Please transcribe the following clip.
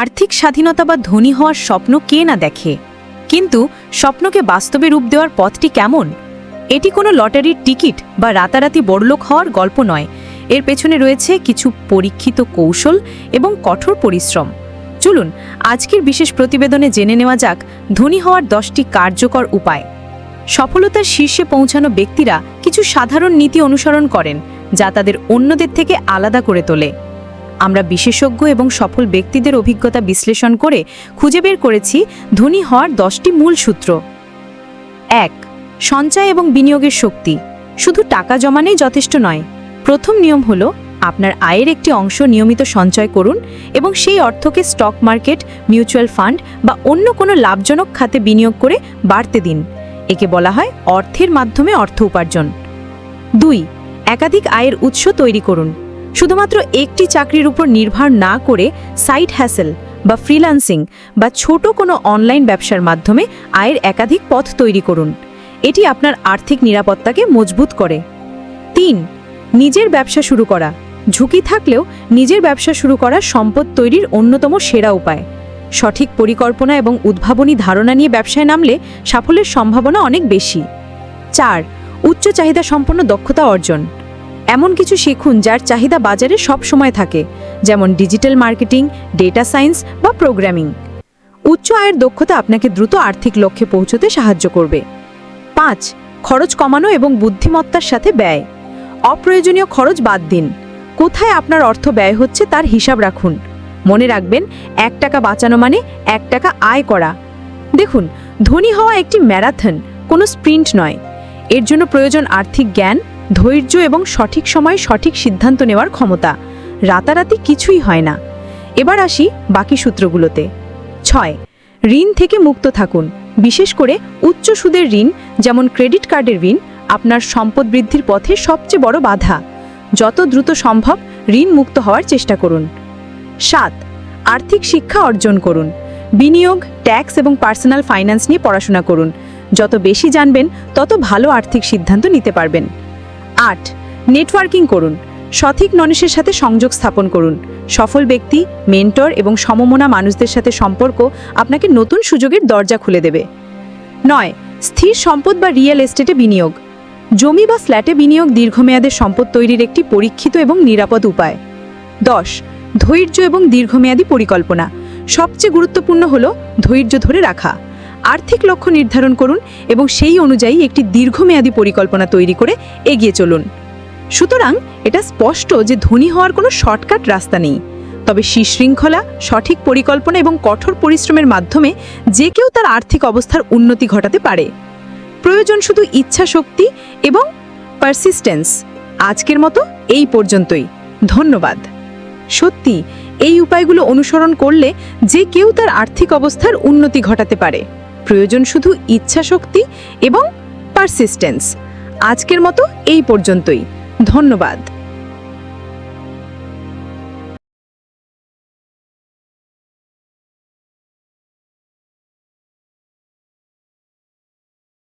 আর্থিক স্বাধীনতা বা ধনী হওয়ার স্বপ্ন কে না দেখে? কিন্তু স্বপ্নকে বাস্তবে রূপ দেওয়ার পথটি কেমন? এটি কোনো লটারির টিকিট বা রাতারাতি বড়লোক হওয়ার গল্প নয়। এর পেছনে রয়েছে কিছু পরীক্ষিত কৌশল এবং কঠোর পরিশ্রম। চলুন, আজকের বিশেষ প্রতিবেদনে জেনে নেওয়া যাক ধনী হওয়ার দশটি কার্যকর উপায়। সফলতার শীর্ষে পৌঁছানো ব্যক্তিরা কিছু সাধারণ নীতি অনুসরণ করেন, যা তাদের অন্যদের থেকে আলাদা করে তোলে। আমরা বিশেষজ্ঞ এবং সফল ব্যক্তিদের অভিজ্ঞতা বিশ্লেষণ করে খুঁজে বের করেছি ধনী হওয়ার দশটি মূল সূত্র। এক, সঞ্চয় এবং বিনিয়োগের শক্তি। শুধু টাকা জমানেই যথেষ্ট নয়। প্রথম নিয়ম হলো আপনার আয়ের একটি অংশ নিয়মিত সঞ্চয় করুন এবং সেই অর্থকে স্টক মার্কেট, মিউচুয়াল ফান্ড বা অন্য কোনো লাভজনক খাতে বিনিয়োগ করে বাড়তে দিন। একে বলা হয় অর্থের মাধ্যমে অর্থ উপার্জন। দুই, একাধিক আয়ের উৎস তৈরি করুন। শুধুমাত্র একটি চাকরির উপর নির্ভর না করে সাইড হ্যাসেল বা ফ্রিল্যান্সিং বা ছোট কোনো অনলাইন ব্যবসার মাধ্যমে আয়ের একাধিক পথ তৈরি করুন। এটি আপনার আর্থিক নিরাপত্তাকে মজবুত করে। তিন, নিজের ব্যবসা শুরু করা। ঝুঁকি থাকলেও নিজের ব্যবসা শুরু করা সম্পদ তৈরির অন্যতম সেরা উপায়। সঠিক পরিকল্পনা এবং উদ্ভাবনী ধারণা নিয়ে ব্যবসায় নামলে সাফল্যের সম্ভাবনা অনেক বেশি। চার, উচ্চ চাহিদা সম্পন্ন দক্ষতা অর্জন। এমন কিছু শিখুন যার চাহিদা বাজারে সব সময় থাকে, যেমন ডিজিটাল মার্কেটিং, ডেটা সায়েন্স বা প্রোগ্রামিং। উচ্চ আয়ের দক্ষতা আপনাকে দ্রুত আর্থিক লক্ষ্যে পৌঁছতে সাহায্য করবে। পাঁচ, খরচ কমানো এবং বুদ্ধিমত্তার সাথে ব্যয়। অপ্রয়োজনীয় খরচ বাদ দিন। কোথায় আপনার অর্থ ব্যয় হচ্ছে তার হিসাব রাখুন। মনে রাখবেন, এক টাকা বাঁচানো মানে এক টাকা আয় করা। দেখুন, ধনী হওয়া একটি ম্যারাথন, কোনো স্প্রিন্ট নয়। এর জন্য প্রয়োজন আর্থিক জ্ঞান ধৈর্য এবং সঠিক সময়ে সঠিক সিদ্ধান্ত নেওয়ার ক্ষমতা। রাতারাতি কিছুই হয় না। এবার আসি বাকি সূত্রগুলোতে। ছয়। ঋণ থেকে মুক্ত থাকুন। বিশেষ করে উচ্চ সুদের ঋণ, যেমন ক্রেডিট কার্ডের ঋণ, আপনার সম্পদ বৃদ্ধির পথে সবচেয়ে বড় বাধা। যত দ্রুত সম্ভব ঋণ মুক্ত হওয়ার চেষ্টা করুন। সাত। আর্থিক শিক্ষা অর্জন করুন। বিনিয়োগ, ট্যাক্স এবং পার্সোনাল ফাইন্যান্স নিয়ে পড়াশোনা করুন। যত বেশি জানবেন, তত ভালো আর্থিক সিদ্ধান্ত নিতে পারবেন। আট। নেটওয়ার্কিং করুন। সঠিক মানুষের সাথে সংযোগ স্থাপন করুন। সফল ব্যক্তি, মেন্টর এবং সমমনা মানুষদের সাথে সম্পর্ক আপনাকে নতুন সুযোগের দরজা খুলে দেবে। নয়, স্থির সম্পদ বা রিয়েল এস্টেটে বিনিয়োগ। জমি বা ফ্ল্যাটে বিনিয়োগ দীর্ঘমেয়াদের সম্পদ তৈরির একটি পরীক্ষিত এবং নিরাপদ উপায়। দশ, ধৈর্য এবং দীর্ঘমেয়াদী পরিকল্পনা। সবচেয়ে গুরুত্বপূর্ণ হল ধৈর্য ধরে রাখা। আর্থিক লক্ষ্য নির্ধারণ করুন এবং সেই অনুযায়ী একটি দীর্ঘমেয়াদী পরিকল্পনা তৈরি করে এগিয়ে চলুন। সুতরাং এটা স্পষ্ট যে ধনী হওয়ার কোনো শর্টকাট রাস্তা নেই। তবে সুশৃঙ্খলা, সঠিক পরিকল্পনা এবং কঠোর পরিশ্রমের মাধ্যমে যে কেউ তার আর্থিক অবস্থার উন্নতি ঘটাতে পারে। প্রয়োজন শুধু ইচ্ছা শক্তি এবং পারসিস্টেন্স আজকের মতো এই পর্যন্তই। ধন্যবাদ। সত্যি, এই উপায়গুলো অনুসরণ করলে যে কেউ তার আর্থিক অবস্থার উন্নতি ঘটাতে পারে। প্রয়োজন শুধু ইচ্ছা শক্তি এবং পারসিস্টেন্স আজকের মতো এই পর্যন্তই। ধন্যবাদ।